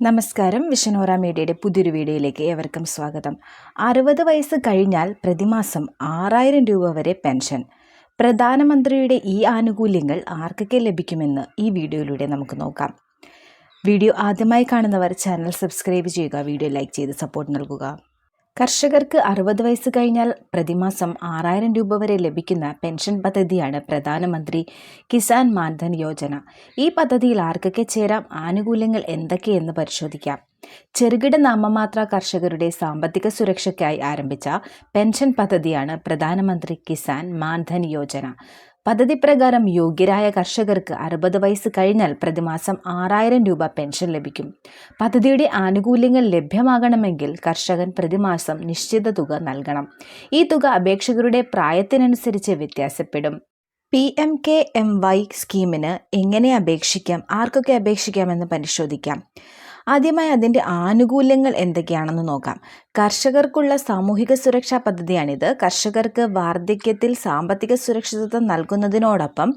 നമസ്കാരം. വിഷനോറ മീഡിയയുടെ പുതിയൊരു വീഡിയോയിലേക്ക് ഏവർക്കും സ്വാഗതം. അറുപത് വയസ്സ് കഴിഞ്ഞാൽ പ്രതിമാസം ആറായിരം രൂപ വരെ പെൻഷൻ. പ്രധാനമന്ത്രിയുടെ ഈ ആനുകൂല്യങ്ങൾ ആർക്കൊക്കെ ലഭിക്കുമെന്ന് ഈ വീഡിയോയിലൂടെ നമുക്ക് നോക്കാം. വീഡിയോ ആദ്യമായി കാണുന്നവർ ചാനൽ സബ്സ്ക്രൈബ് ചെയ്യുക വീഡിയോ ലൈക്ക് ചെയ്ത് സപ്പോർട്ട് നൽകുക. കർഷകർക്ക് അറുപത് വയസ്സ് കഴിഞ്ഞാൽ പ്രതിമാസം ആറായിരം രൂപ വരെ ലഭിക്കുന്ന പെൻഷൻ പദ്ധതിയാണ് പ്രധാനമന്ത്രി കിസാൻ മാൻധൻ യോജന. ഈ പദ്ധതിയിൽ ആർക്കൊക്കെ ചേരാം ആനുകൂല്യങ്ങൾ എന്തൊക്കെയെന്ന് പരിശോധിക്കാം. ചെറുകിട നാമമാത്ര കർഷകരുടെ സാമ്പത്തിക സുരക്ഷയ്ക്കായി ആരംഭിച്ച പെൻഷൻ പദ്ധതിയാണ് പ്രധാനമന്ത്രി കിസാൻ മാൻധൻ യോജന. പദ്ധതി പ്രകാരം യോഗ്യരായ കർഷകർക്ക് അറുപത് വയസ്സ് കഴിഞ്ഞാൽ പ്രതിമാസം ആറായിരം രൂപ പെൻഷൻ ലഭിക്കും. പദ്ധതിയുടെ ആനുകൂല്യങ്ങൾ ലഭ്യമാകണമെങ്കിൽ കർഷകൻ പ്രതിമാസം നിശ്ചിത തുക നൽകണം. ഈ തുക അപേക്ഷകരുടെ പ്രായത്തിനനുസരിച്ച് വ്യത്യാസപ്പെടും. P M K M Y സ്കീമിന് എങ്ങനെ അപേക്ഷിക്കാം? ആർക്കൊക്കെ അപേക്ഷിക്കാമെന്ന് പരിശോധിക്കാം. ആദ്യമായി അതിന്റെ ആനുകൂല്യങ്ങൾ എന്തൊക്കെയാണെന്ന് നോക്കാം. കർഷകർക്കുള്ള സാമൂഹിക സുരക്ഷാ പദ്ധതിയാണിത്. കർഷകർക്ക് വാർദ്ധക്യത്തിൽ സാമ്പത്തിക സുരക്ഷിതത്വം നൽകുന്നതിനോടൊപ്പം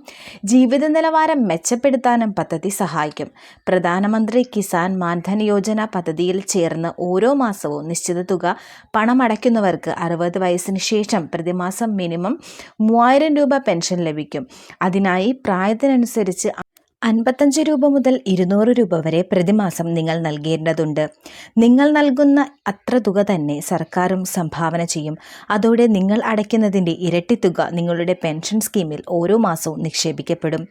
ജീവിത നിലവാരം മെച്ചപ്പെടുത്താനും പദ്ധതി സഹായിക്കും. പ്രധാനമന്ത്രി കിസാൻ മാൻധൻ യോജന പദ്ധതിയിൽ ചേർന്ന് ഓരോ മാസവും നിശ്ചിത തുക പണമടയ്ക്കുന്നവർക്ക് അറുപത് വയസ്സിന് ശേഷം പ്രതിമാസം മിനിമം മൂവായിരം രൂപ പെൻഷൻ ലഭിക്കും. അതിനായി പ്രായത്തിനനുസരിച്ച് അൻപത്തഞ്ച് രൂപ മുതൽ ഇരുന്നൂറ് രൂപ വരെ പ്രതിമാസം നിങ്ങൾ നൽകേണ്ടതുണ്ട്. നിങ്ങൾ നൽകുന്ന അത്ര തുക തന്നെ സർക്കാരും സംഭാവന ചെയ്യും. അതോടെ നിങ്ങൾ അടയ്ക്കുന്നതിന്റെ ഇരട്ടി തുക നിങ്ങളുടെ പെൻഷൻ സ്കീമിൽ ഓരോ മാസവും നിക്ഷേപിക്കപ്പെടും.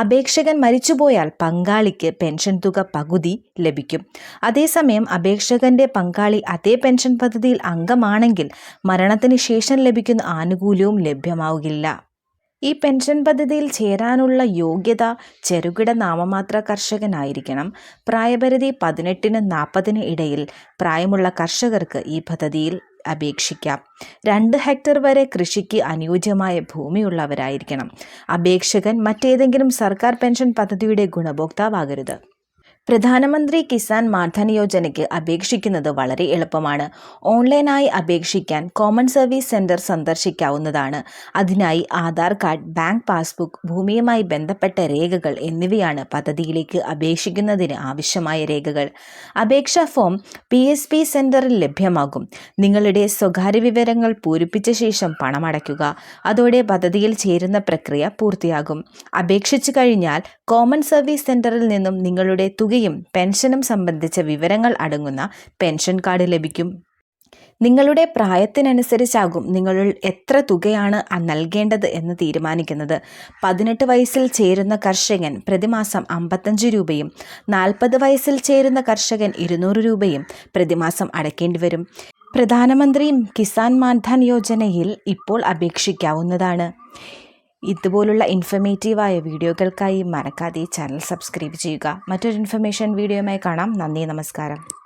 അപേക്ഷകൻ മരിച്ചുപോയാൽ പങ്കാളിക്ക് പെൻഷൻ തുക പകുതി ലഭിക്കും. അതേസമയം അപേക്ഷകന്റെ പങ്കാളി അതേ പെൻഷൻ പദ്ധതിയിൽ അംഗമാണെങ്കിൽ മരണത്തിന് ശേഷം ലഭിക്കുന്ന ആനുകൂല്യവും ലഭ്യമാവുകയില്ല. ഈ പെൻഷൻ പദ്ധതിയിൽ ചേരാനുള്ള യോഗ്യത ചെറുകിട നാമമാത്ര കർഷകനായിരിക്കണം. പ്രായപരിധി പതിനെട്ടിന് നാൽപ്പതിന് ഇടയിൽ പ്രായമുള്ള കർഷകർക്ക് ഈ പദ്ധതിയിൽ അപേക്ഷിക്കാം. രണ്ട് ഹെക്ടർ വരെ കൃഷിക്ക് അനുയോജ്യമായ ഭൂമിയുള്ളവരായിരിക്കണം. അപേക്ഷകൻ മറ്റേതെങ്കിലും സർക്കാർ പെൻഷൻ പദ്ധതിയുടെ ഗുണഭോക്താവാകരുത്. പ്രധാനമന്ത്രി കിസാൻ മാൻധൻ യോജനയ്ക്ക് അപേക്ഷിക്കുന്നത് വളരെ എളുപ്പമാണ്. ഓൺലൈനായി അപേക്ഷിക്കാൻ കോമൺ സർവീസ് സെന്റർ സന്ദർശിക്കാവുന്നതാണ്. അതിനായി ആധാർ കാർഡ് ബാങ്ക് പാസ്ബുക്ക് ഭൂമിയുമായി ബന്ധപ്പെട്ട രേഖകൾ എന്നിവയാണ് പദ്ധതിയിലേക്ക് അപേക്ഷിക്കുന്നതിന് ആവശ്യമായ രേഖകൾ. അപേക്ഷാ ഫോം പി എസ് പി സെന്ററിൽ ലഭ്യമാകും. നിങ്ങളുടെ സ്വകാര്യ വിവരങ്ങൾ പൂരിപ്പിച്ച ശേഷം പണമടയ്ക്കുക അതോടെ പദ്ധതിയിൽ ചേരുന്ന പ്രക്രിയ പൂർത്തിയാകും. അപേക്ഷിച്ചു കഴിഞ്ഞാൽ കോമൺ സർവീസ് സെന്ററിൽ നിന്നും നിങ്ങളുടെ തുകയും പെൻഷനും സംബന്ധിച്ച വിവരങ്ങൾ അടങ്ങുന്ന പെൻഷൻ കാർഡ് ലഭിക്കും. നിങ്ങളുടെ പ്രായത്തിനനുസരിച്ചാകും നിങ്ങൾ എത്ര തുകയാണ് നൽകേണ്ടത് എന്ന് തീരുമാനിക്കുന്നത്. പതിനെട്ട് വയസ്സിൽ ചേരുന്ന കർഷകൻ പ്രതിമാസം അമ്പത്തഞ്ച് രൂപയും നാൽപ്പത് വയസ്സിൽ ചേരുന്ന കർഷകൻ ഇരുന്നൂറ് രൂപയും പ്രതിമാസം അടയ്ക്കേണ്ടി വരും. പ്രധാനമന്ത്രി കിസാൻ മാൻധൻ യോജനയിൽ ഇപ്പോൾ അപേക്ഷിക്കാവുന്നതാണ്. ഇതുപോലുള്ള ഇൻഫർമേറ്റീവായ വീഡിയോകൾക്കായി മറക്കാതെ ചാനൽ സബ്സ്ക്രൈബ് ചെയ്യുക. മറ്റൊരു ഇൻഫർമേഷൻ വീഡിയോയുമായി കാണാം. നന്ദി നമസ്കാരം.